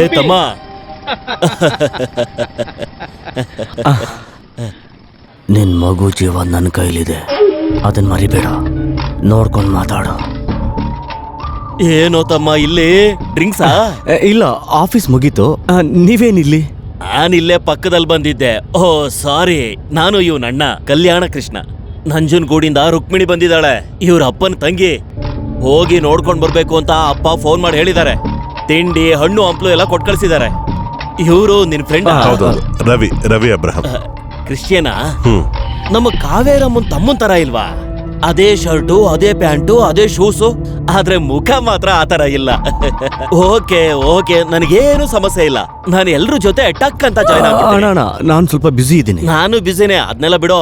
ಏ ತಮ್ಮ. ನಿನ್ ಮಗು ಜೀವ ನನ್ನ ಕೈಲಿದೆ. ಅದನ್ನ ಮರಿಬೇಡ. ನೋಡ್ಕೊಂಡು ಮಾತಾಡು. ಏನೋ ತಮ್ಮ ಇಲ್ಲಿ ಡ್ರಿಂಕ್ಸಾ? ಇಲ್ಲ ಆಫೀಸ್ ಮುಗೀತು. ನೀವೇನಿಲ್ಲಿ ನಾನಿಲ್ಲೇ ಪಕ್ಕದಲ್ಲಿ ಬಂದಿದ್ದೆ. ಓ ಸಾರಿ. ನಾನು ಇವ್ನ ಅಣ್ಣ ಕಲ್ಯಾಣ ಕೃಷ್ಣ. ನಂಜನಗೂಡಿಂದ ರುಕ್ಮಿಣಿ ಬಂದಿದ್ದಾಳೆ. ಇವ್ರ ಅಪ್ಪನ ತಂಗಿ. ಹೋಗಿ ನೋಡ್ಕೊಂಡು ಬರ್ಬೇಕು ಅಂತ ಅಪ್ಪ ಫೋನ್ ಮಾಡಿ ಹೇಳಿದ್ದಾರೆ. ತಿಂಡಿ ಹಣ್ಣು ಹಂಪ್ಲು ಎಲ್ಲ ಕೊಟ್ಟು ಕಳ್ಸಿದ್ದಾರೆ ಇವರು ನಿನ್ ಫ್ರೆಂಡ್ ಹೌದು ರವಿ ರವಿ ಅಬ್ರಹಂ. ಕ್ರಿಶ್ಚಿಯನಾ? ಹ್ಮ್. ನಮ್ಮ ಕಾವೇರಮ್ಮನ್ ತಮ್ಮನ್ ತರ ಇಲ್ವಾ? ಅದೇ ಶರ್ಟು ಅದೇ ಪ್ಯಾಂಟು ಅದೇ ಶೂಸು ಆದ್ರೆ ಮುಖ ಮಾತ್ರ ಆತರ ಇಲ್ಲ. ಓಕೆ ಓಕೆ ನನಗೇನು ಸಮಸ್ಯೆ ಇಲ್ಲ. ನಾನು ಎಲ್ರ ಜೊತೆ ಟಕ್ ಅಂತ ಜಾಯ್ನ್ ಅಣ್ಣ ನಾನು ಸ್ವಲ್ಪ ಬ್ಯುಸಿ ಇದ್ದೀನಿ ನಾನು ಬಿಸಿನೇ ಅದನ್ನೆಲ್ಲ ಬಿಡೋ.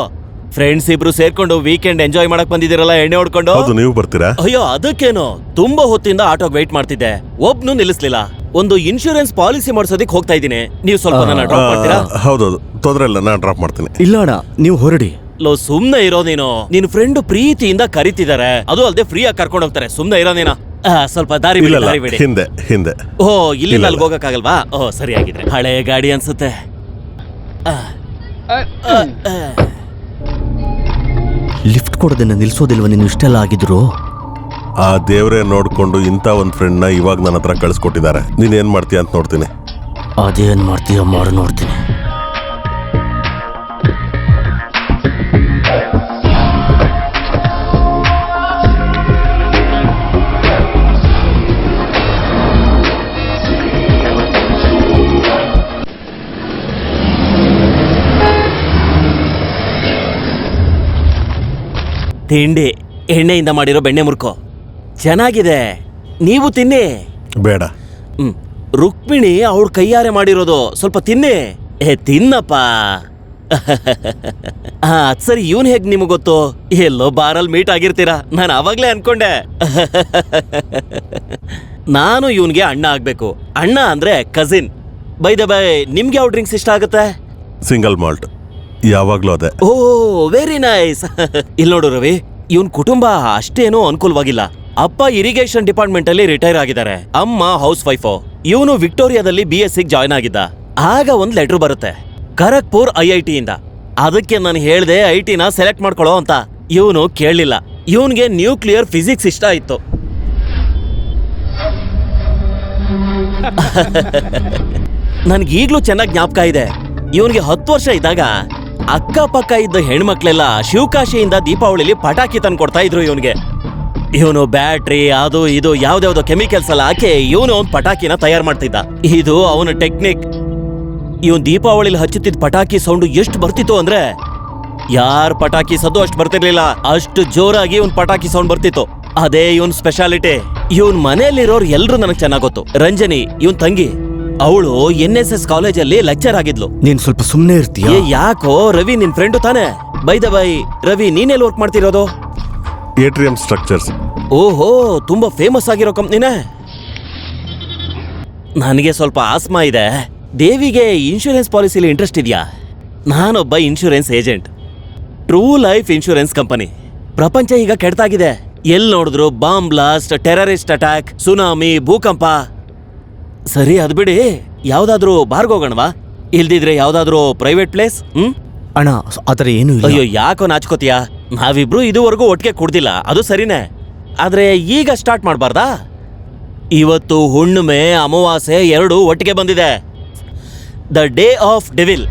ಫ್ರೆಂಡ್ಸ್ ಇಬ್ರು ಸೇರ್ಕೊಂಡು ವೀಕೆಂಡ್ ಎಂಜಾಯ್ ಮಾಡಕ್ ಬಂದಿದ್ದೀರಲ್ಲ ಎಣ್ಣೆ ಹೊಡ್ಕೊಂಡು? ಹೌದು ನೀವು ಬರ್ತೀರಾ? ಅಯ್ಯೋ ಅದಕ್ಕೇನು? ತುಂಬಾ ಹೊತ್ತಿಂದ ಆಟೋಗ್ ವೇಟ್ ಮಾಡ್ತಿದ್ದೆ. ಒಬ್ನು ನಿಲ್ಲಿಸ್ಲಿಲ್ಲ. ಒಂದು ಇನ್ಶೂರೆನ್ಸ್ ಪಾಲಿಸಿ ಮಾಡಿಸೋದಕ್ಕೆ ಹೋಗ್ತಾ ಇದ್ದೀನಿ. ನೀವು ಸ್ವಲ್ಪ ನನ್ನ ಡ್ರಾಪ್ ಮಾಡ್ತೀರಾ? ಆ, ಹೌದೌದು. ತೊಂದ್ರೆ ಇಲ್ಲ ನಾನು ಡ್ರಾಪ್ ಮಾಡ್ತೀನಿ. ಇಲ್ಲ ಅಣ್ಣ ನೀವು ಹೊರಡಿ. ಲೋ ಸುಮ್ನೆ ಇರೋ ನೀನು. ನಿನ್ ಫ್ರೆಂಡ್ ಪ್ರೀತಿಯಿಂದ ಕರಿತಿದ್ದಾರೆ. ಅದು ಅಲ್ಲದೆ ಫ್ರೀ ಆಗಿ ಕರ್ಕೊಂಡು ಹೋಗ್ತಾರೆ. ಸುಮ್ನೆ ಇರೋ ನೀನು. ಆ, ಸ್ವಲ್ಪ ದಾರಿ ಬಿಡಿ ಇಲ್ಲ ದಾರಿ ಬಿಡಿ. ಹಿಂದೆ ಹಿಂದೆ. ಓ ಇಲ್ಲಿಂದ ಅಲ್ಲಿ ಅಲ್ಲಿಗೆ ಹೋಗಕ್ಕಾಗಲ್ವಾ? ಓ ಸರಿಯಾಗಿದೆ ಆಗಿದ್ರೆ ಹಳೆ ಗಾಡಿ ಅನ್ಸುತ್ತೆ. ಆ, ಆ, ಆ. ಲಿಫ್ಟ್ ಕೊಡೋದನ್ನ ನಿಲ್ಸೋದಿಲ್ವ ನೀನು ಇಷ್ಟೆಲ್ಲ ಆಗಿದ್ರು? ಆ ದೇವರೇ ನೋಡ್ಕೊಂಡು ಇಂಥ ಒಂದು ಫ್ರೆಂಡ್ನ ಇವಾಗ ನನ್ನ ಹತ್ರ ಕಳ್ಸಿಕೊಟ್ಟಿದ್ದಾರೆ. ನೀನ್ ಏನ್ ಮಾಡ್ತೀಯ ಅಂತ ನೋಡ್ತೀನಿ. ಅದೇನ್ ಮಾಡ್ತೀಯ ಮಾಡು ನೋಡ್ತೀನಿ. ತಿಂಡಿ ಎಣ್ಣೆಯಿಂದ ಮಾಡಿರೋ ಬೆಣ್ಣೆ ಮುರ್ಕೋ. ಚೆನ್ನಾಗಿದೆ. ನೀವು ತಿನ್ನಿ. ಬೇಡ. ಹ್ಮ್ ರುಕ್ಮಿಣಿ ಅವ್ರ ಕೈಯಾರೆ ಮಾಡಿರೋದು. ಸ್ವಲ್ಪ ತಿನ್ನಿ. ಏ ತಿನ್ನಪ್ಪ. ಹಾ ಅದ್ ಸರಿ ಇವನ್ ಹೇಗ್ ನಿಮಗ್ ಗೊತ್ತು? ಎಲ್ಲೋ ಬಾರಲ್ಲಿ ಮೀಟ್ ಆಗಿರ್ತೀರಾ? ನಾನು ಅವಾಗ್ಲೇ ಅನ್ಕೊಂಡೆ. ನಾನು ಇವನ್ಗೆ ಅಣ್ಣ ಆಗ್ಬೇಕು. ಅಣ್ಣ ಅಂದ್ರೆ ಕಸಿನ್. ಬೈ ದ ಬೈ ನಿಮ್ಗೆ ಯಾವ ಡ್ರಿಂಕ್ಸ್ ಇಷ್ಟ ಆಗುತ್ತೆ? Single malt. ಯಾವಾಗ್ಲೂ ಅದೇ. ಓ ವೆರಿ ನೈಸ್ ಇಲ್ಲಿ ನೋಡು ರವಿ, ಇವನ್ ಕುಟುಂಬ ಅಷ್ಟೇನೂ ಅನುಕೂಲವಾಗಿಲ್ಲ ಅಪ್ಪ ಇರಿಗೇಷನ್ ಡಿಪಾರ್ಟ್ಮೆಂಟ್ ಅಲ್ಲಿ ರಿಟೈರ್ ಆಗಿದ್ದಾರೆ. ಅಮ್ಮ ಹೌಸ್ ವೈಫ್ ಇವನು ವಿಕ್ಟೋರಿಯಾದಲ್ಲಿ ಬಿ ಎಸ್ ಜಾಯ್ನ್ ಆಗಿದ್ದ. ಆಗ ಒಂದ್ ಲೆಟರ್ ಬರುತ್ತೆ. ಖರಗ್ಪುರ್ ಐ ಐ ಟಿಯಿಂದ ಅದಕ್ಕೆ ನಾನು ಹೇಳ್ದೆ ಐ ಟಿನ ಸೆಲೆಕ್ಟ್ ಮಾಡ್ಕೊಳ್ಳೋ ಅಂತ. ಇವನು ಕೇಳಲಿಲ್ಲ. ಇವನ್ಗೆ ನ್ಯೂಕ್ಲಿಯರ್ ಫಿಸಿಕ್ಸ್ ಇಷ್ಟ ಇತ್ತು ಈಗಲೂ ಚೆನ್ನಾಗಿ ಜ್ಞಾಪಕ ಇದೆ. ಇವನಿಗೆ ಹತ್ತು ವರ್ಷ ಇದ್ದಾಗ ಅಕ್ಕಪಕ್ಕ ಇದ್ದ ಹೆಣ್ಮಕ್ಳೆಲ್ಲ ಶಿವಕಾಶಿಯಿಂದ ದೀಪಾವಳಿಲಿ ಪಟಾಕಿ ತಂದು ಕೊಡ್ತಾ ಇದ್ರು ಇವನಿಗೆ. ಇವನು ಬ್ಯಾಟ್ರಿ, ಅದು ಇದು ಯಾವ್ದಾವ್ದೋ ಕೆಮಿಕಲ್ಸ್ ಎಲ್ಲ ಹಾಕಿ ಇವನು ಒಂದು ಪಟಾಕಿನ ತಯಾರು ಮಾಡ್ತಿದ್ದ. ಇದು ಅವನ ಟೆಕ್ನಿಕ್. ಇವನ್ ದೀಪಾವಳಿಲಿ ಹಚ್ಚುತ್ತಿದ್ದ ಪಟಾಕಿ ಸೌಂಡ್ ಎಷ್ಟು ಬರ್ತಿತ್ತು ಅಂದ್ರೆ ಯಾರ್ ಪಟಾಕಿ ಸದ್ದು ಅಷ್ಟು ಬರ್ತಿರ್ಲಿಲ್ಲ. ಅಷ್ಟು ಜೋರಾಗಿ ಇವನ್ ಪಟಾಕಿ ಸೌಂಡ್ ಬರ್ತಿತ್ತು. ಅದೇ ಇವನ್ ಸ್ಪೆಷಾಲಿಟಿ ಇವನ್ ಮನೆಯಲ್ಲಿರೋರು ಎಲ್ರು ನನಗೆ ಚೆನ್ನಾಗ್ ಗೊತ್ತು. ರಂಜನಿ, ಇವನ್ ತಂಗಿ. ಅವಳು ಎನ್ ಎಸ್ ಎಸ್ ಕಾಲೇಜಲ್ಲಿ ಲೆಕ್ಚರ್ ಆಗಿದ್ಲು. ನೀನ್ ಸ್ವಲ್ಪ ಸುಮ್ಮನೆ ಇರ್ತೀಯ? ಏ ಯಾಕೋ ರವಿ ನಿನ್ ಫ್ರೆಂಡು ತಾನೆ? ಬೈ ದ ಬೈ ರವಿ ನೀನೆಲ್ಲಿ ವರ್ಕ್ ಮಾಡ್ತಿರೋದು? ಏಟ್ರಿಯಂ ಸ್ಟ್ರಕ್ಚರ್ಸ್ ಓಹೋ ತುಂಬಾ ಫೇಮಸ್ ಆಗಿರೋ ಕಂಪ್ನಿನೇ ನನಗೆ ಸ್ವಲ್ಪ ಆಸ್ಮಾ ಇದೆ. ದೇವಿಗೆ ಇನ್ಶೂರೆನ್ಸ್ ಪಾಲಿಸಿಲಿ ಇಂಟ್ರೆಸ್ಟ್ ಇದೆಯಾ? ನಾನೊಬ್ಬ insurance agent true life insurance company ಪ್ರಪಂಚ ಈಗ ಕೆಡ್ತಾಗಿದೆ. ಎಲ್ಲಿ ನೋಡಿದ್ರು bomb blast terrorist attack tsunami ಭೂಕಂಪ. ಸರಿ ಅದು ಬಿಡಿ. ಯಾವ್ದಾದ್ರೂ ಬಾರ್ಗೋಗಣವಾ ಇಲ್ದಿದ್ರೆ ಯಾವ್ದಾದ್ರೂ ಪ್ರೈವೇಟ್ ಪ್ಲೇಸ್ ಹ್ಮ್? ಅಣ್ಣ ಆತರ ಏನು ಇಲ್ಲ. ಅಯ್ಯೋ ಯಾಕೋ ನಾಚ್ಕೋತೀಯ? ನಾವಿಬ್ರು ಇದುವರೆಗೂ ಒಟ್ಟಿಗೆ ಕುಡ್ದಿಲ್ಲ. ಅದು ಸರಿನೇ. ಆದ್ರೆ ಈಗ ಸ್ಟಾರ್ಟ್ ಮಾಡಬಾರ್ದಾ? ಇವತ್ತು ಹುಣ್ಣಿಮೆ ಅಮಾವಾಸ್ಯೆ ಎರಡು ಒಟ್ಟಿಗೆ ಬಂದಿದೆ. The day of devil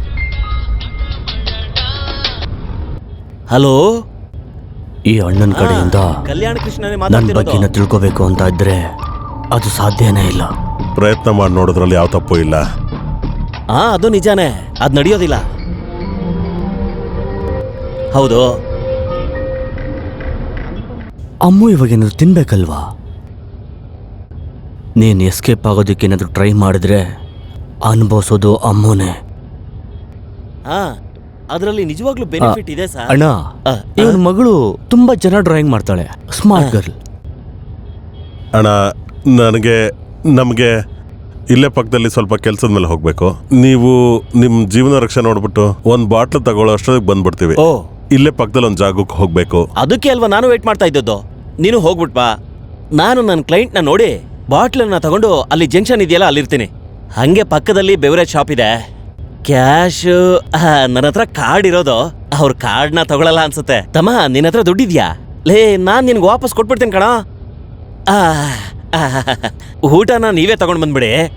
hello ಈ ಅಣ್ಣನ ಕಡೆಯಿಂದ ಕಲ್ಯಾಣ ಕೃಷ್ಣನೇ ನನ್ನ ಮಾತಾಡ್ತಿರೋದು. ಬಗ್ಗೆನ ತಿಳ್ಕೋಬೇಕು ಅಂತ ಇದ್ರೆ ಅದು ಸಾಧ್ಯನೇ ಇಲ್ಲ. ಪ್ರಯತ್ನ ಮಾಡಿ ನೋಡೋದ್ರಲ್ಲಿ ಯಾವ ತಪ್ಪು ಇಲ್ಲ. ಆ ಅದು ನಿಜಾನೇ. ಅದು ನಡೆಯೋದಿಲ್ಲ. ಹೌದು. ಅಮ್ಮು ಇವಾಗೇನಾದ್ರು ತಿನ್ಬೇಕಲ್ವಾ? ನೀನ್ ಎಸ್ಕೇಪ್ ಆಗೋದಕ್ಕೆ ಏನಾದ್ರು ಟ್ರೈ ಮಾಡಿದ್ರೆ ಅನುಭವಿಸೋದು ಅಮ್ಮನೇ. ಹಾ ಅದರಲ್ಲಿ ನಿಜವಾಗ್ಲೂ ಬೆನಿಫಿಟ್ ಇದೆ ಸರ್. ಅಣ್ಣ ಇವನ್ ಮಗಳು ತುಂಬಾ ಚೆನ್ನಾಗಿ ಡ್ರಾಯಿಂಗ್ ಮಾಡ್ತಾಳೆ. ಸ್ಮಾರ್ಟ್ ಗರ್ಲ್ ಅಣ್ಣ ನನಗೆ ನಮಗೆ ಇಲ್ಲೇ ಪಕ್ಕದಲ್ಲಿ ಸ್ವಲ್ಪ ಕೆಲಸದ ಮೇಲೆ ಹೋಗಬೇಕು. ನೀವು ನಿಮ್ಮ ಜೀವನ ರಕ್ಷೆ ನೋಡ್ಬಿಟ್ಟು ಒಂದು ಬಾಟ್ಲ್ ತಗೊಳ್ಳೋ ಅಷ್ಟೊತ್ತಿಗೆ ಬಂದ್ಬಿಡ್ತೀವಿ. ಓ. ಇಲ್ಲೇ ಪಕ್ಕದಲ್ಲಿ ಒಂದು ಜಾಗಕ್ಕೆ ಹೋಗಬೇಕು. ಅದಕ್ಕೆ ಅಲ್ವಾ ನಾನು ವೇಟ್ ಮಾಡ್ತಾ ಇದ್ದದ್ದು? ನೀನು ಹೋಗ್ಬಿಟ್ ಬಾ. ನಾನು ನನ್ನ ಕ್ಲೈಂಟ್ನ ನೋಡಿ ಬಾಟ್ಲನ್ನ ತಗೊಂಡು ಅಲ್ಲಿ ಜಂಕ್ಷನ್ ಇದೆಯಲ್ಲ ಅಲ್ಲಿರ್ತೀನಿ. ಹಂಗೆ ಪಕ್ಕದಲ್ಲಿ ಬೆವರೇಜ್ ಶಾಪ್ ಇದೆ. ಕ್ಯಾಶ್ ನನ್ನ ಹತ್ರ ಕಾರ್ಡ್ ಇರೋದು. ಅವ್ರ ಕಾರ್ಡ್ನ ತಗೊಳಲ್ಲ ಅನ್ಸುತ್ತೆ. ತಮ್ಮ ನಿನ್ನ ಹತ್ರ ದುಡ್ಡಿದ್ಯಾ? ಲೇ ನಾನು ನಿನ್ಗೆ ವಾಪಸ್ ಕೊಟ್ಬಿಡ್ತೀನಿ ಕಣ. ಆ, ಊಟನ ನೀವೇ ತಗೊಂಡ್ ಬಂದ್ಬಿಡಿ.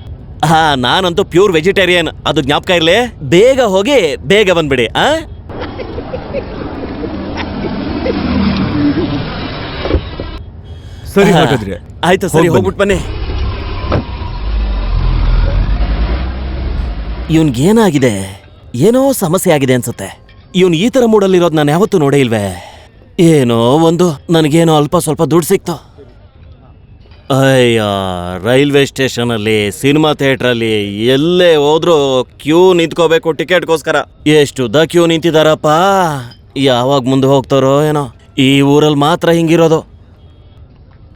ಹಾ ನಾನಂತೂ ಪ್ಯೂರ್ ವೆಜಿಟೇರಿಯನ್. ಅದು ಜ್ಞಾಪಕ ಇರ್ಲಿ. ಬೇಗ ಹೋಗಿ ಬೇಗ ಬಂದ್ಬಿಡಿ ಆ? ಸರಿ ಹಾಗಾದ್ರೆ. ಆಯ್ತು ಸರಿ ಹೋಗ್ಬಿಟ್ಟು ಬನ್ನಿ. ಇವನ್ಗೇನಾಗಿದೆ? ಏನೋ ಸಮಸ್ಯೆ ಆಗಿದೆ ಅನ್ಸುತ್ತೆ. ಇವನ್ ಈ ತರ ಮೂಡಲ್ಲಿರೋದು ನಾನು ಯಾವತ್ತೂ ನೋಡೇ ಇಲ್ವೇ? ಏನೋ ಒಂದು ನನಗೇನೋ ಅಲ್ಪ ಸ್ವಲ್ಪ ದುಡ್ಡು ಸಿಕ್ತು. ಅಯ್ಯ ರೈಲ್ವೆ ಸ್ಟೇಷನಲ್ಲಿ ಸಿನಿಮಾ ಥಿಯೇಟ್ರಲ್ಲಿ ಎಲ್ಲೇ ಹೋದ್ರೂ ಕ್ಯೂ ನಿಂತ್ಕೋಬೇಕು ಟಿಕೆಟ್ಗೋಸ್ಕರ. ದ ಕ್ಯೂ ನಿಂತಿದಾರಪ್ಪ? ಯಾವಾಗ ಮುಂದೆ ಹೋಗ್ತಾರೋ ಏನೋ. ಈ ಊರಲ್ಲಿ ಮಾತ್ರ ಹಿಂಗಿರೋದು.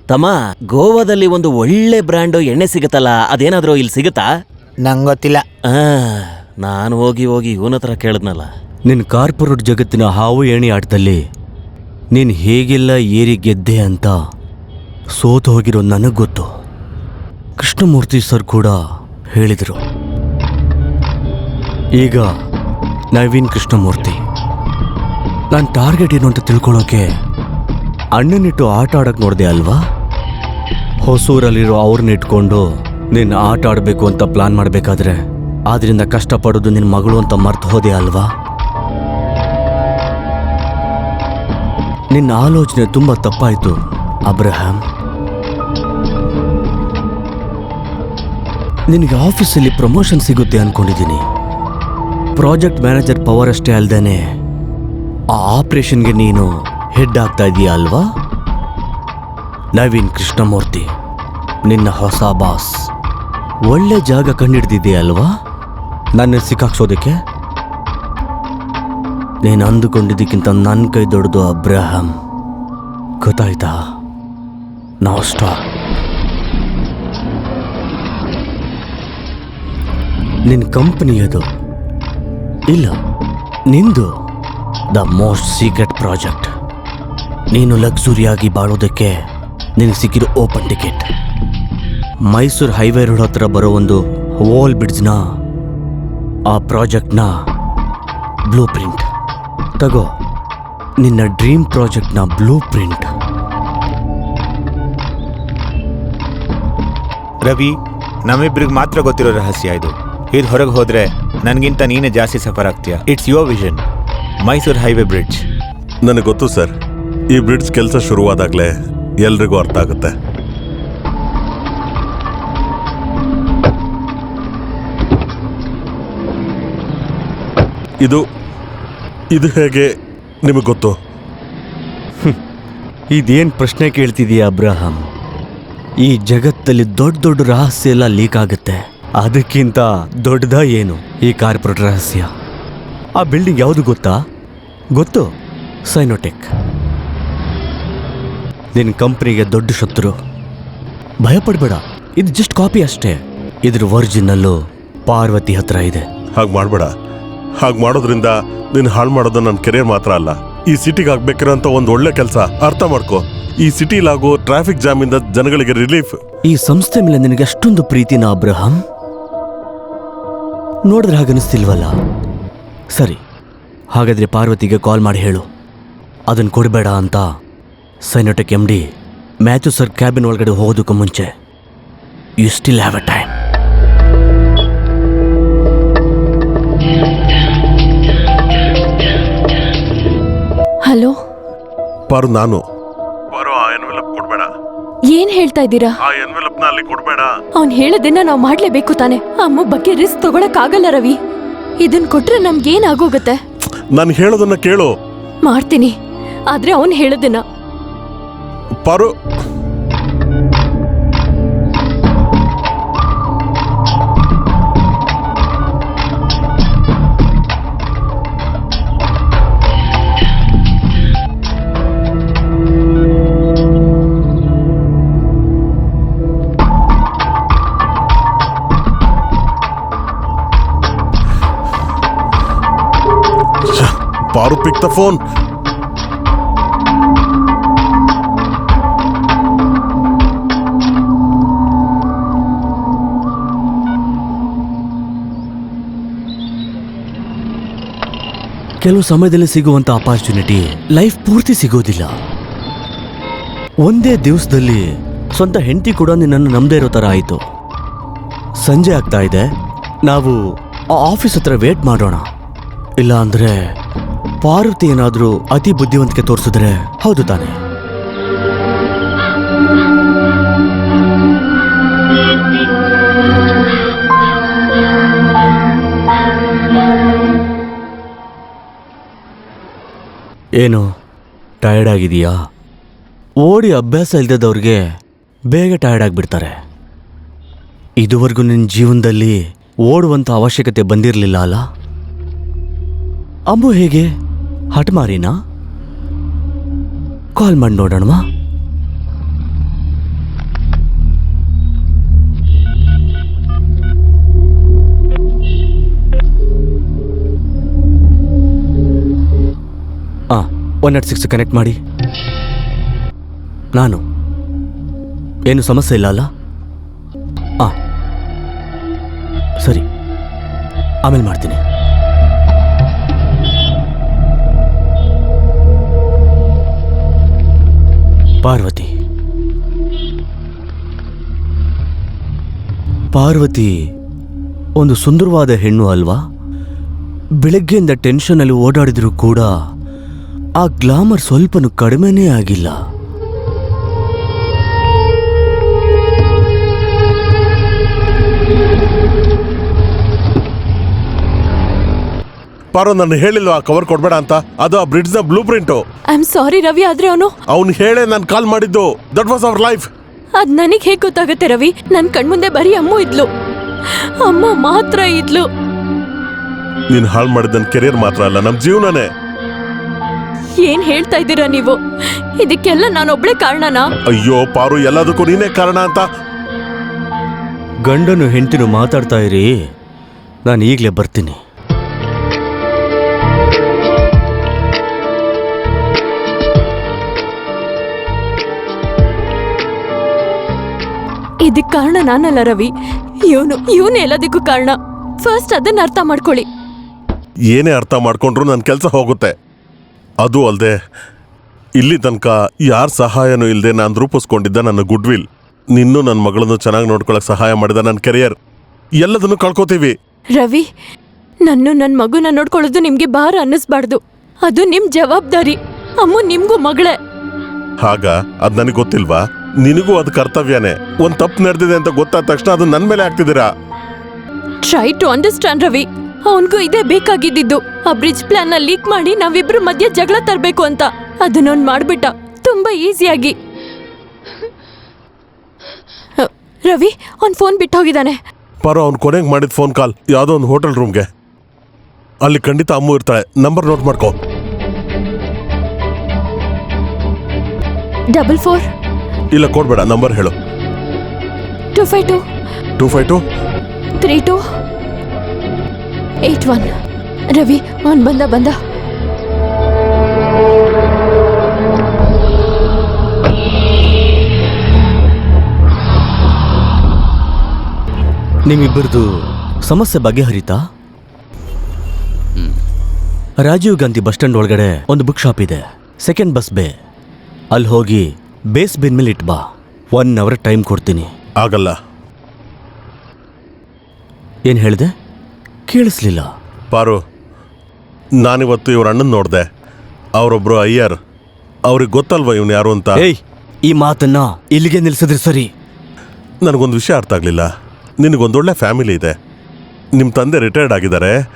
ತಮ್ಮ ಗೋವಾದಲ್ಲಿ ಒಂದು ಒಳ್ಳೆ ಬ್ರ್ಯಾಂಡು ಎಣ್ಣೆ ಸಿಗುತ್ತಲ್ಲ ಅದೇನಾದರೂ ಇಲ್ಲಿ ಸಿಗುತ್ತಾ? ನಂಗೆ ಗೊತ್ತಿಲ್ಲ ಆ, ನಾನು ಹೋಗಿ ಹೋಗಿ ಇವನ ಹತ್ರ ಕೇಳಿದ್ನಲ್ಲ. ನಿನ್ನ ಕಾರ್ಪೊರೇಟ್ ಜಗತ್ತಿನ ಹಾವು ಏಣಿ ಆಟದಲ್ಲಿ ನೀನು ಹೇಗೆಲ್ಲ ಏರಿ ಗೆದ್ದೆ ಅಂತ. ಸೋತು ಹೋಗಿರೋ ನನಗೆ ಗೊತ್ತು. ಕೃಷ್ಣಮೂರ್ತಿ ಸರ್ ಕೂಡ ಹೇಳಿದರು. ಈಗ ನವೀನ್ ಕೃಷ್ಣಮೂರ್ತಿ. ನಾನು ಟಾರ್ಗೆಟ್ ಏನು ಅಂತ ತಿಳ್ಕೊಳ್ಳೋಕೆ ಅಣ್ಣನಿಟ್ಟು ಆಟ ಆಡೋಕ್ಕೆ ನೋಡಿದೆ ಅಲ್ವಾ? ಹೊಸೂರಲ್ಲಿರೋ ಅವ್ರನ್ನ ಇಟ್ಕೊಂಡು ನಿನ್ನ ಆಟ ಆಡಬೇಕು ಅಂತ ಪ್ಲಾನ್ ಮಾಡಬೇಕಾದ್ರೆ ಆದ್ರಿಂದ ಕಷ್ಟಪಡೋದು ನಿನ್ನ ಮಗಳು ಅಂತ ಮರ್ತು ಹೋದೆ ಅಲ್ವಾ? ನಿನ್ನ ಆಲೋಚನೆ ತುಂಬ ತಪ್ಪಾಯಿತು, ಅಬ್ರಹಾಂ. ನಿನಗೆ ಆಫೀಸಲ್ಲಿ ಪ್ರಮೋಷನ್ ಸಿಗುತ್ತೆ ಅನ್ಕೊಂಡಿದ್ದೀನಿ. ಪ್ರಾಜೆಕ್ಟ್ ಮ್ಯಾನೇಜರ್ ಪವರ್ ಅಷ್ಟೇ ಅಲ್ದೇನೆ, ಆ ಆಪರೇಷನ್ಗೆ ನೀನು ಹೆಡ್ ಆಗ್ತಾ ಇದೀಯ ಅಲ್ವಾ? ನವೀನ್ ಕೃಷ್ಣಮೂರ್ತಿ, ನಿನ್ನ ಹೊಸ ಬಾಸ್ ಒಳ್ಳೆ ಜಾಗ ಕಂಡಿಡ್ದಿದೆ ಅಲ್ವಾ? ನನ್ನ ಸಿಕ್ಕಾಕ್ಸೋದಕ್ಕೆ? ನೀನು ಅಂದುಕೊಂಡಿದ್ದಕ್ಕಿಂತ ನನ್ನ ಕೈ ದೊಡ್ಡದು ಅಬ್ರಾಹಂ. ಗೊತ್ತಾಯ್ತಾ? ನಾವು ಸ್ಟಾಪ್ ನಿನ್ನ ಕಂಪನಿ ಅದು. ಇಲ್ಲ, ನಿಂದು? ದ ಮೋಸ್ಟ್ ಸೀಕ್ರೆಟ್ ಪ್ರಾಜೆಕ್ಟ್ ನೀನು ಲಕ್ಸುರಿಯಾಗಿ ಬಾಳೋದಕ್ಕೆ ನಿನಗೆ ಸಿಕ್ಕಿರೋ open ticket Mysuru highway road ಹತ್ರ ಬರೋ ಒಂದು ವಾಲ್ ಬ್ರಿಡ್ಜ್ನ ಆ ಪ್ರಾಜೆಕ್ಟ್ನ ಬ್ಲೂ ಪ್ರಿಂಟ್ ತಗೋ, ನಿನ್ನ ಡ್ರೀಮ್ ಪ್ರಾಜೆಕ್ಟ್ನ ಬ್ಲೂ ಪ್ರಿಂಟ್ ರವಿ, ನಮ್ಮಿಬ್ರಿಗೆ ಮಾತ್ರ ಗೊತ್ತಿರೋ ರಹಸ್ಯ ಇದು. ಇದು ಹೊರಗೆ ಹೋದ್ರೆ ನನಗಿಂತ ನೀನೇ ಜಾಸ್ತಿ suffer ಆಗ್ತೀಯ. It's your vision Mysuru highway bridge ನನಗೆ ಗೊತ್ತು ಸರ್. ಈ ಬ್ರಿಡ್ಜ್ ಕೆಲಸ ಶುರುವಾದಾಗಲೇ ಎಲ್ರಿಗೂ ಅರ್ಥ ಆಗುತ್ತೆ. ಇದು ಇದು ಹೇಗೆ ನಿಮಗೆ ಗೊತ್ತು? ಇದೇನು ಪ್ರಶ್ನೆ ಕೇಳ್ತಿದೀಯ ಅಬ್ರಹಾಂ? ಈ ಜಗತ್ತಲ್ಲಿ ದೊಡ್ಡ ದೊಡ್ಡ ರಹಸ್ಯ ಎಲ್ಲ ಲೀಕ್ ಆಗುತ್ತೆ. ಅದಕ್ಕಿಂತ ದೊಡ್ಡದ ಏನು ಈ ಕಾರ್ಪೊರೇಟ್ ರಹಸ್ಯ? ಆ ಬಿಲ್ಡಿಂಗ್ ಯಾವುದು ಗೊತ್ತಾ? ಗೊತ್ತು ಸೈನೋಟೆಕ್ ನಿನ್ನ ಕಂಪ್ನಿಗೆ ದೊಡ್ಡ ಶತ್ರು. ಭಯಪಡಬೇಡ ಇದು ಜಸ್ಟ್ ಕಾಪಿ ಅಷ್ಟೇ. ಇದ್ರ ಒರಿಜಿನಲ್ಲು ಪಾರ್ವತಿ ಹತ್ರ ಇದೆ. ಹಾಗೆ ಮಾಡಬೇಡ. ಹಾಗೆ ಮಾಡೋದ್ರಿಂದ ನಿನ್ನ ಹಾಳು ಮಾಡೋದು ನನ್ನ ಕೆರಿಯರ್ ಮಾತ್ರ ಅಲ್ಲ. ಈ ಸಿಟಿಗೆ ಆಗ್ಬೇಕಿರೋಂಥ ಒಂದು ಒಳ್ಳೆ ಕೆಲಸ ಅರ್ಥ ಮಾಡ್ಕೋ. ಈ ಸಿಟಿಲಾಗೋ ಟ್ರಾಫಿಕ್ ಜಾಮಿಂದ ಜನಗಳಿಗೆ ರಿಲೀಫ್ ಈ ಸಂಸ್ಥೆ ಮೇಲೆ ನಿನಗೆ ಅಷ್ಟೊಂದು ಪ್ರೀತಿನ ಅಬ್ರಹಂ? ನೋಡಿದ್ರೆ ಹಾಗನ್ನಿಸ್ತಿಲ್ವಲ್ಲ ಸರಿ ಹಾಗಾದರೆ ಪಾರ್ವತಿಗೆ ಕಾಲ್ ಮಾಡಿ ಹೇಳು. ಅದನ್ನು ಕೊಡಬೇಡ ಅಂತ Synotech M D Matthew sir cabin ಒಳಗಡೆ ಹೋಗೋದಕ್ಕೂ ಮುಂಚೆ you still have a time hello Paru ನಾನು ಏನ್ ಹೇಳ್ತಾ ಇದ್ದೀರಾ? ಆ ಎನ್ವೆಲಪ್ನ ಅಲ್ಲಿ ಕೊಡಬೇಡ. ಅವ್ನ್ ಹೇಳೋದನ್ನ ನಾವ್ ಮಾಡ್ಲೇಬೇಕು ತಾನೆ. ಅಮ್ಮ ಬಗ್ಗೆ ರಿಸ್ಕ್ ತಗೊಳಕ್ ಆಗಲ್ಲ ರವಿ. ಇದನ್ ಕೊಟ್ರೆ ನಮ್ಗೇನ್ ಆಗೋಗತ್ತೆ? ನಾನು ಹೇಳೋದನ್ನ ಕೇಳು. ಮಾಡ್ತೀನಿ. ಆದ್ರೆ ಅವ್ನ್ ಹೇಳೋದನ್ನ. ಪಾರು Pick ಕೆಲವು ಸಮಯದಲ್ಲಿ ಸಿಗುವಂತ ಅಪಾರ್ಚುನಿಟಿ ಲೈಫ್ ಪೂರ್ತಿ ಸಿಗೋದಿಲ್ಲ ಒಂದೇ ದಿವಸದಲ್ಲಿ ಸ್ವಂತ ಹೆಂಡತಿ ಕೂಡ ನಿನ್ನನ್ನು ನಂಬದೇ ಇರೋ ಥರ ಆಯಿತು. ಸಂಜೆ ಆಗ್ತಾ ಇದೆ. ನಾವು ಆ ಆಫೀಸ್ ಹತ್ರ ವೇಟ್ ಮಾಡೋಣ. ಇಲ್ಲ ಅಂದರೆ ಪಾರ್ವತಿ ಏನಾದರೂ ಅತಿ ಬುದ್ಧಿವಂತಿಕೆ ತೋರಿಸಿದ್ರೆ ಹೌದು ತಾನೆ. ಏನು ಟಯರ್ಡ್ ಆಗಿದೆಯಾ ಓಡಿ ಅಭ್ಯಾಸ ಇಲ್ದದವ್ರಿಗೆ ಬೇಗ ಟಯರ್ಡ್ ಆಗಿಬಿಡ್ತಾರೆ. ಇದುವರೆಗೂ ನಿನ್ನ ಜೀವನದಲ್ಲಿ ಓಡುವಂಥ ಅವಶ್ಯಕತೆ ಬಂದಿರಲಿಲ್ಲ ಅಲ್ಲ? ಅಮ್ಮು ಹೇಗೆ? ಹಠಮಾರಿನಾ ಕಾಲ್ ಮಾಡಿ ನೋಡೋಣವಾ? ಹಾಂ ಒನ್ ನಾಟ್ ಸಿಕ್ಸ್ ಕನೆಕ್ಟ್ ಮಾಡಿ. ನಾನು. ಏನು ಸಮಸ್ಯೆ ಇಲ್ಲ ಅಲ್ಲ? ಹಾಂ ಸರಿ. ಆಮೇಲೆ ಮಾಡ್ತೀನಿ. ಪಾರ್ವತಿ. ಪಾರ್ವತಿ, ಒಂದು ಸುಂದರವಾದ ಹೆಣ್ಣು ಅಲ್ವಾ? ಬೆಳಗ್ಗೆಯಿಂದ ಟೆನ್ಷನಲ್ಲಿ ಓಡಾಡಿದರೂ ಕೂಡ ಆ ಗ್ಲಾಮರ್ ಸ್ವಲ್ಪನೂ ಕಡಿಮೆನೇ ಆಗಿಲ್ಲ. ಪಾರು ನಾನು ಹೇಳಿಲ್ವಾ? ಕವರ್ ಕೊಡ್ಬೇಡ ಅಂತ? ಅದು ಆ ಬ್ರಿಡ್ಜ್ನ blueprint I am sorry Ravi ಆದ್ರೆ ಅವನು ಅವ್ನು ಹೇಳೇ ನಾನು ಕಾಲ್ ಮಾಡಿದ್ದು. ದಟ್ ವಾಸ್ ಅವರ್ ಲೈಫ್ ಅದ್ ನನಗ್ ಹೇಗ್ ಗೊತ್ತಾಗತ್ತೆ ರವಿ? ನನ್ ಕಣ್ಮುಂದೆ ಬರೀ ಅಮ್ಮು ಇದ್ಲು. ಅಮ್ಮ ಮಾತ್ರ ಇದ್ಲು. ನೀನ್ ಹಾಳು ಮಾಡಿದ ನನ್ನ ಕೆರಿಯರ್ ಮಾತ್ರ ಅಲ್ಲ ನಮ್ಮ ಜೀವನನೇ. ಏನ್ ಹೇಳ್ತಾ ಇದ್ದೀರಾ ನೀವು? ಇದಕ್ಕೆಲ್ಲ ನಾನೊಬ್ಳೆ ಕಾರಣನಾ? ಅಯ್ಯೋ ಪಾರು ಎಲ್ಲದಕ್ಕೂ ನೀನೇ ಕಾರಣ ಅಂತ. ಗಂಡನು ಹೆಂಡತಿನು ಮಾತಾಡ್ತಾ ಇರಿ. ನಾನು ಈಗಲೇ ಬರ್ತೀನಿ. ಇದಕ್ ಕಾರಣ ನಾನಲ್ಲ ರವಿ. ಇವನು ಇವನು ಎಲ್ಲದಕ್ಕೂ ಕಾರಣ. ಫಸ್ಟ್ ಅದನ್ನ ಅರ್ಥ ಮಾಡ್ಕೊಳ್ಳಿ. ಏನೇ ಅರ್ಥ ಮಾಡ್ಕೊಂಡ್ರು ನನ್ನ ಕೆಲಸ ಹೋಗುತ್ತೆ. ಅದು ಅಲ್ಲದೆ ಇಲ್ಲಿ ತನಕ ಯಾರ ಸಹಾಯನೂ ಇಲ್ಲದೆ ನಾನು ರೂಪಿಸ್ಕೊಂಡಿದ್ದ ನನ್ನ ಗುಡ್ ವಿಲ್ ನಿನ್ನೂ ನನ್ನ ಮಗಳನ್ನು ಚೆನ್ನಾಗಿ ನೋಡ್ಕೊಳಕ್ ಸಹಾಯ ಮಾಡಿದ ನನ್ನ ಕೆರಿಯರ್. ಎಲ್ಲದನ್ನು ಕಳ್ಕೊತೀವಿ. ರವಿ ನನ್ನ ನನ್ನ ಮಗುನ ನೋಡ್ಕೊಳ್ಳೋದು ನಿಮ್ಗೆ ಭಾರ ಅನ್ನಿಸ್ಬಾರ್ದು. ಅದು ನಿಮ್ ಜವಾಬ್ದಾರಿ. ಅಮ್ಮ ನಿಮ್ಗೂ ಮಗಳೇ. ಆಗ ಅದ್ ನನಗೆ ಗೊತ್ತಿಲ್ವಾ? ನಿನಗೂ ಅದು ಕರ್ತವ್ಯನೇ. ಒಂದ್ ತಪ್ಪು ನಡೆದಿದೆ ಅಂತ ಗೊತ್ತಾದ ತಕ್ಷಣ ಅದು ನನ್ನ ಮೇಲೆ ಹಾಕ್ತಿದ್ದೀರಾ ಟ್ರೈ ಟು ಅಂಡರ್ಸ್ಟ್ಯಾಂಡ್ ರವಿ. ಅವನಿಗೂ ಇದೇ ಬೇಕಾಗಿದ್ದಿದ್ದು. ಆ ಬ್ರಿಡ್ಜ್ ಪ್ಲಾನ್ನ ಲೀಕ್ ಮಾಡಿ ನಾವಿಬ್ರು ಮಧ್ಯೆ ಜಗಳ ತರಬೇಕು ಅಂತ. ಅದನ್ನೊಂದು ಮಾಡ್ಬಿಟ್ಟ. ತುಂಬಾ ಈಸಿಯಾಗಿ ರವಿ ಅವ್ನ್ ಫೋನ್ ಬಿಟ್ಟು ಹೋಗಿದ್ದಾನೆ ಪರೋ ಅವ್ನು ಕೊನೆಗೆ ಮಾಡಿದ ಫೋನ್ ಕಾಲ್ ಯಾವುದೋ ಒಂದು ಹೋಟೆಲ್ ರೂಮ್ಗೆ ಅಲ್ಲಿ ಖಂಡಿತ ಅಮ್ಮು ಇರ್ತಾಳೆ. ನಂಬರ್ ನೋಟ್ ಮಾಡ್ಕೋ. ಡಬಲ್ ಫೋರ್ ಇಲ್ಲ ಕೊಡ್ಬೇಡ ನಂಬರ್ ಹೇಳು. Two five two. Two five two? Three two. Eight one. Ravi ಅವನು ಬಂದ ಬಂದ. ನಿಮ್ಮಿಬ್ಬರದು ಸಮಸ್ಯೆ ಬಗೆಹರಿತಾ? ರಾಜೀವ್ ಗಾಂಧಿ ಬಸ್ ಸ್ಟ್ಯಾಂಡ್ ಒಳಗಡೆ ಒಂದು ಬುಕ್ ಶಾಪ್ ಇದೆ. Second bus bay. ಅಲ್ಲಿ ಹೋಗಿ ಬೇಸ್ ಬಿನ್ ಮೇಲೆ ಇಟ್ ಬಾ. ಒನ್ ಅವರ್ ಟೈಮ್ ಕೊಡ್ತೀನಿ. ಆಗಲ್ಲ. ಏನು ಹೇಳಿದೆ? ಕೇಳಿಸ್ಲಿಲ್ಲ. ಪಾರು ನಾನಿವತ್ತು ಇವ್ರ ಅಣ್ಣನ ನೋಡಿದೆ. ಅವರೊಬ್ರು ಅಯ್ಯರ್ ಅವ್ರಿಗೆ ಗೊತ್ತಲ್ವಾ ಇವನು ಯಾರು ಅಂತ? ಏಯ್ ಈ ಮಾತನ್ನ ಇಲ್ಲಿಗೆ ನಿಲ್ಸಿದ್ರೆ ಸರಿ. ನನಗೊಂದು ವಿಷಯ ಅರ್ಥ ಆಗಲಿಲ್ಲ. ನಿನಗೊಂದೊಳ್ಳೆ ಫ್ಯಾಮಿಲಿ ಇದೆ. ನಿಮ್ಮ ತಂದೆ ರಿಟೈರ್ಡ್ ಆಗಿದ್ದಾರೆ.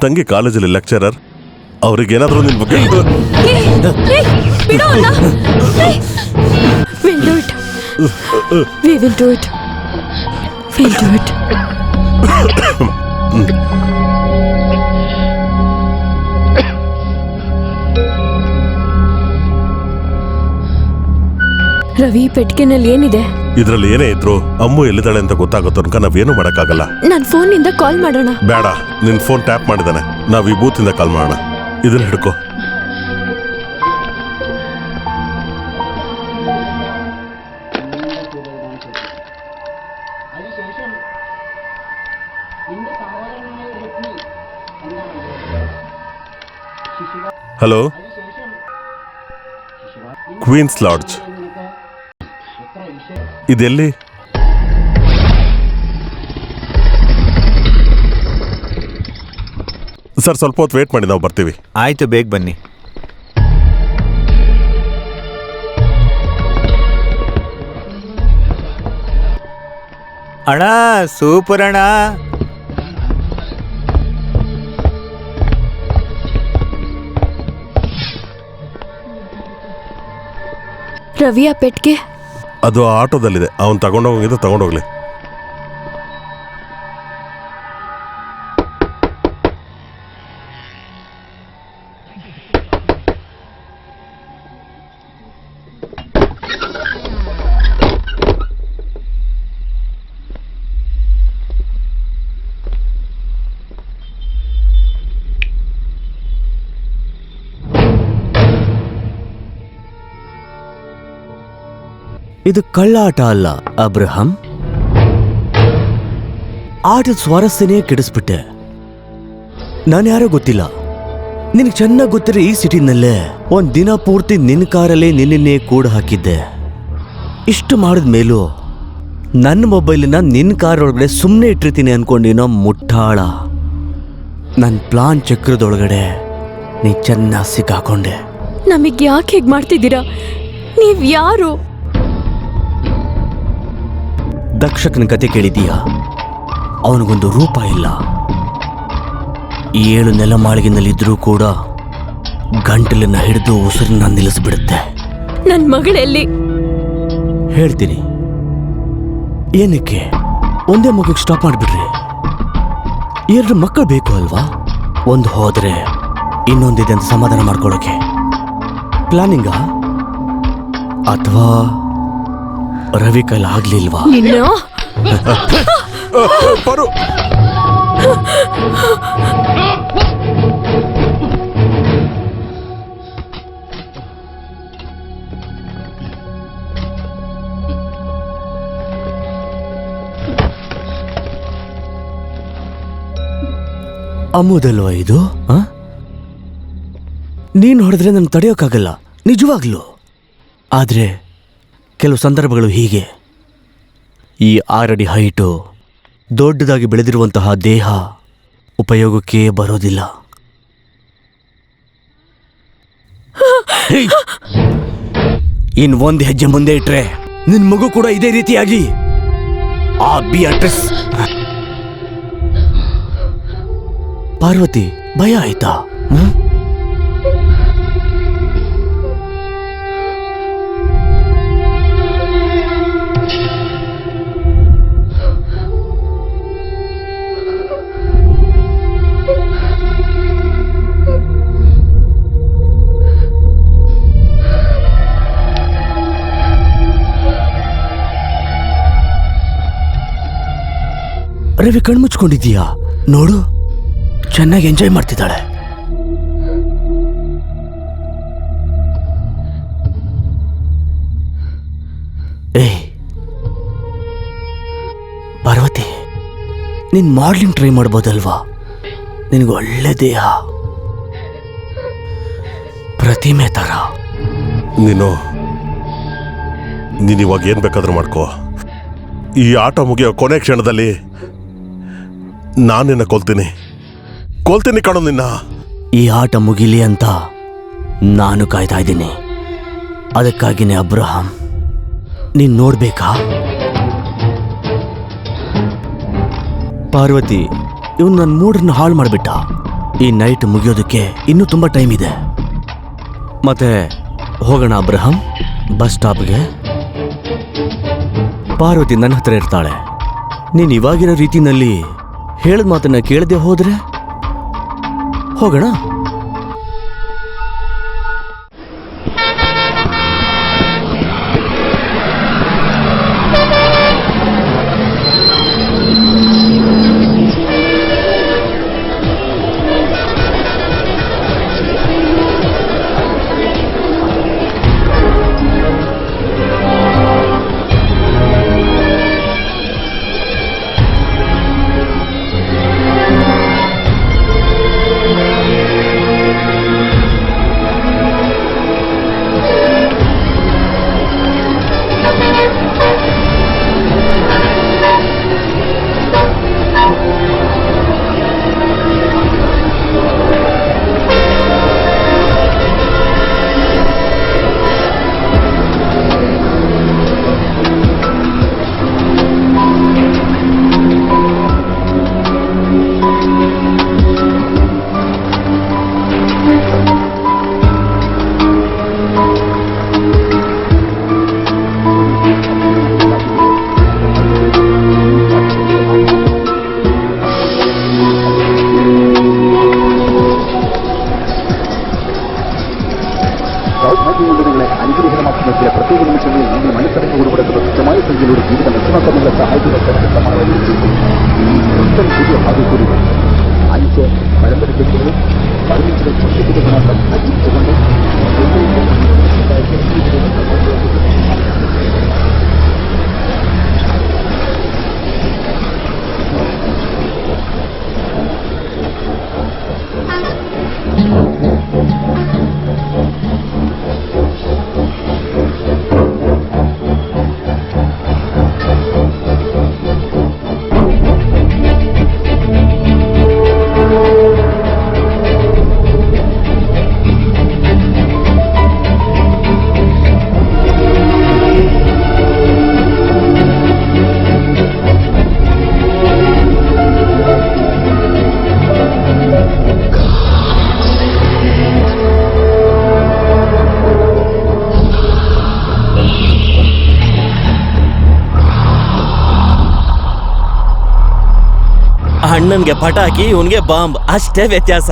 ತಂಗಿ ಕಾಲೇಜಲ್ಲಿ ಲೆಕ್ಚರರ್ ಅವ್ರಿಗೇನಾದರೂ ನಿನ್ ಬಗ್ಗೆ ಬಿಡು ಅವ್ನ. ಏಯ್! We'll do it. We will do it. We'll do it. Ravi ಪೆಟ್ಟಿಗೆನಲ್ಲಿ ಏನಿದೆ ಇದರಲ್ಲಿ ಏನೇ ಇದ್ರು ಅಮ್ಮು ಎಲ್ಲಿದ್ದಾಳೆ ಅಂತ ಗೊತ್ತಾಗೋ ತನಕ ನಾವೇನು ಮಾಡೋಕ್ಕಾಗಲ್ಲ ನಾನು ಫೋನಿಂದ ಕಾಲ್ ಮಾಡೋಣ ಬೇಡ ನಿನ್ ಫೋನ್ ಟ್ಯಾಪ್ ಮಾಡಿದಾನೆ ನಾವು ಈ ಬೂತಿಂದ ಕಾಲ್ ಮಾಡೋಣ ಇದನ್ನ ಹಿಡ್ಕೋ അതിനുശേഷം നിന്റെ സഹോദരനായ രത്നി ಸರ್ ಸ್ವಲ್ಪ ಹೊತ್ತು ವೇಟ್ ಮಾಡಿ ನಾವು ಬರ್ತೀವಿ. ಆಯ್ತು ಬೇಗ ಬನ್ನಿ. ಅಣ್ಣ ಸೂಪರ್ ಅಣ್ಣ. ರವಿಯ ಪೆಟ್ಗೆ? ಅದು ಆಟೋದಲ್ಲಿದೆ. ಅವನು ತಗೊಂಡೋಗಿದ್ದು ತಗೊಂಡೋಗ್ಲಿ. ಇದು ಕಳ್ಳಾಟ ಅಲ್ಲ, ಅಬ್ರಹಂ. ಆಟದ ಸ್ವಾರಸ್ಯನೇ ಕೆಡಿಸ್ಬಿಟ್ಟೆ. ನಾನು ಯಾರೋ ಗೊತ್ತಿಲ್ಲ. ನಿನಗೆ ಚೆನ್ನಾಗಿ ಗೊತ್ತಿರೋ ಈ ಸಿಟಿನಲ್ಲೇ ಒಂದು ದಿನ ಪೂರ್ತಿ ನಿನ್ನ ಕಾರಲ್ಲೇ ನಿನ್ನೇ ಕೂಡ ಹಾಕಿದ್ದೆ. ಇಷ್ಟು ಮಾಡಿದ ಮೇಲೂ ನನ್ನ ಮೊಬೈಲನ್ನ ನಿನ್ನ ಕಾರ್ ಒಳಗಡೆ ಸುಮ್ಮನೆ ಇಟ್ಟಿರ್ತೀನಿ ಅನ್ಕೊಂಡಿನೋ ಮುಟ್ಟಾಳ. ನನ್ನ ಪ್ಲಾನ್ ಚಕ್ರದೊಳಗಡೆ ನೀ ಚೆನ್ನಾಗಿ ಸಿಕ್ಕಾಕೊಂಡೆ. ನಮಗೆ ಯಾಕೆ ಹೀಗೆ ಮಾಡ್ತಿದ್ದೀರಾ? ನೀವು ಯಾರು? ದಕ್ಷಕನ ಕತೆ ಕೇಳಿದೀಯಾ ಅವನಿಗೊಂದು ರೂಪ ಇಲ್ಲ. ಈ ಏಳು ನೆಲಮಾಳಿಗೆನಲ್ಲಿದ್ದರೂ ಕೂಡ ಗಂಟಲನ್ನ ಹಿಡಿದು ಉಸಿರನ್ನ ನಿಲ್ಲಿಸ್ಬಿಡುತ್ತೆ. ನನ್ನ ಮಗಳೆಲ್ಲಿ ಹೇಳ್ತೀನಿ. ಏನಕ್ಕೆ? ಒಂದೇ ಮಗುಗೆ ಸ್ಟಾಪ್ ಮಾಡಿಬಿಡ್ರಿ ಎರಡು ಮಕ್ಕಳು ಬೇಕು ಅಲ್ವಾ? ಒಂದು ಹೋದರೆ ಇನ್ನೊಂದಿದೆ ಅಂತ ಸಮಾಧಾನ ಮಾಡ್ಕೊಳ್ಳೋಕೆ. ಪ್ಲಾನಿಂಗ ಅಥವಾ ರವಿ ಕೈಲಿ ಆಗ್ಲಿಲ್ವಾ ಪರು. ಅಮ್ಮದಲ್ವಾ ಇದು ಆ? ನೀನ್ ಹೊಡೆದ್ರೆ ನನ್ ತಡೆಯೋಕ್ಕಾಗಲ್ಲ ನಿಜವಾಗ್ಲು. ಆದ್ರೆ ಕೆಲವು ಸಂದರ್ಭಗಳು ಹೀಗೆ ಈ ಆರಡಿ ಹೈಟು ದೊಡ್ಡದಾಗಿ ಬೆಳೆದಿರುವಂತಹ ದೇಹ ಉಪಯೋಗಕ್ಕೆ ಬರೋದಿಲ್ಲ! ಇನ್ ಒಂದ್ ಹೆಜ್ಜೆ ಮುಂದೆ ಇಟ್ರೆ ನಿನ್ನ ಮಗು ಕೂಡ ಇದೇ ರೀತಿಯಾಗಿ ಆ ಬಿ ಅಡ್ರೆಸ್ ಪಾರ್ವತಿ, ಭಯ ಆಯ್ತಾ ಹ್ಮ್? ರವಿ ಕಣ್ಮುಚ್ಕೊಂಡಿದ್ದೀಯಾ ನೋಡು. ಚೆನ್ನಾಗಿ ಎಂಜಾಯ್ ಮಾಡ್ತಿದ್ದಾಳೆ. ಏ ಪಾರ್ವತಿ, ನೀನು ಮಾಡ್ಲಿಂಗ್ ಟ್ರೈ ಮಾಡ್ಬೋದಲ್ವಾ? ನಿನಗೆ ಒಳ್ಳೆ ದೇಹ. ಪ್ರತಿಮೆ ತರ. ನೀನು ನೀನು ಇವಾಗ ಏನು ಬೇಕಾದ್ರೂ ಮಾಡ್ಕೋ. ಈ ಆಟ ಮುಗಿಯೋ ಕೊನೆ ಕ್ಷಣದಲ್ಲಿ ನಾನು ನಿನ್ನ ಕೊಲ್ತೀನಿ. ಕೊಲ್ತೀನಿ ಕಣೋ ನಿನ್ನ. ಈ ಆಟ ಮುಗಿಲಿ ಅಂತ ನಾನು ಕಾಯ್ತಾ ಇದ್ದೀನಿ. ಅದಕ್ಕಾಗಿನೇ ಅಬ್ರಹಾಂ, ನೀನ್ ನೋಡ್ಬೇಕಾ? ಪಾರ್ವತಿ, ಇವನು ನನ್ನ ಮೂಡನ್ನ ಹಾಳು ಮಾಡಿಬಿಟ್ಟ. ಈ ನೈಟ್ ಮುಗಿಯೋದಕ್ಕೆ ಇನ್ನೂ ತುಂಬ ಟೈಮ್ ಇದೆ. ಮತ್ತೆ ಹೋಗೋಣ ಅಬ್ರಹಾಂ, ಬಸ್ ಸ್ಟಾಪ್ಗೆ? ಪಾರ್ವತಿ ನನ್ನ ಹತ್ರ ಇರ್ತಾಳೆ. ನೀನು ಇವಾಗಿರೋ ರೀತಿನಲ್ಲಿ ಹೇಳಿದ ಮಾತನ್ನ ಕೇಳದೆ ಹೋದ್ರೆ? ಹೋಗೋಣ? ಅಣ್ಣನ್ಗೆ ಪಟಾಕಿ ಇವನ್ಗೆ ಬಾಂಬ್ ಅಷ್ಟೇ ವ್ಯತ್ಯಾಸ.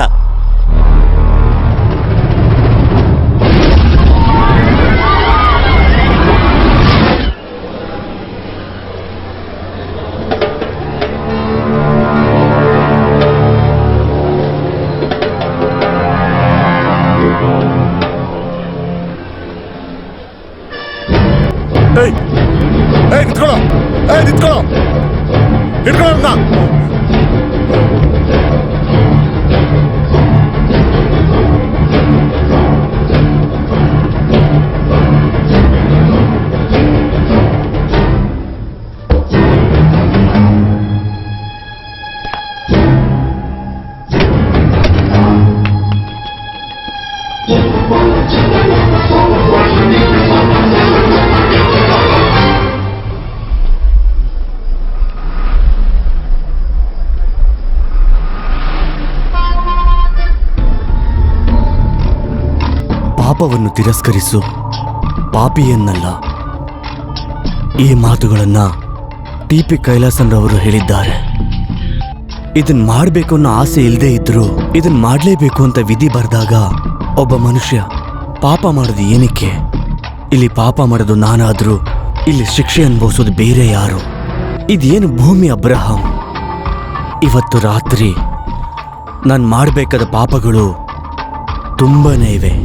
ಪಾಪವನ್ನು ತಿರಸ್ಕರಿಸು. ಪಾಪಿಯನ್ನಲ್ಲ. ಈ ಮಾತುಗಳನ್ನು ಟಿ ಪಿ ಕೈಲಾಸನ್ರವರು ಹೇಳಿದ್ದಾರೆ. ಇದನ್ ಮಾಡಬೇಕು ಅನ್ನೋ ಆಸೆ ಇಲ್ಲದೆ ಇದ್ರು, ಇದನ್ ಮಾಡಲೇಬೇಕು ಅಂತ ವಿಧಿ ಬರೆದಾಗ ಒಬ್ಬ ಮನುಷ್ಯ ಪಾಪ ಮಾಡೋದು ಏನಕ್ಕೆ? ಇಲ್ಲಿ ಪಾಪ ಮಾಡೋದು ನಾನಾದರೂ, ಇಲ್ಲಿ ಶಿಕ್ಷೆ ಅನುಭವಿಸೋದು ಬೇರೆ ಯಾರು? ಇದೇನು ಭೂಮಿ ಅಬ್ರಹಾಂ? ಇವತ್ತು ರಾತ್ರಿ ನಾನು ಮಾಡಬೇಕಾದ ಪಾಪಗಳು ತುಂಬನೇ ಇವೆ.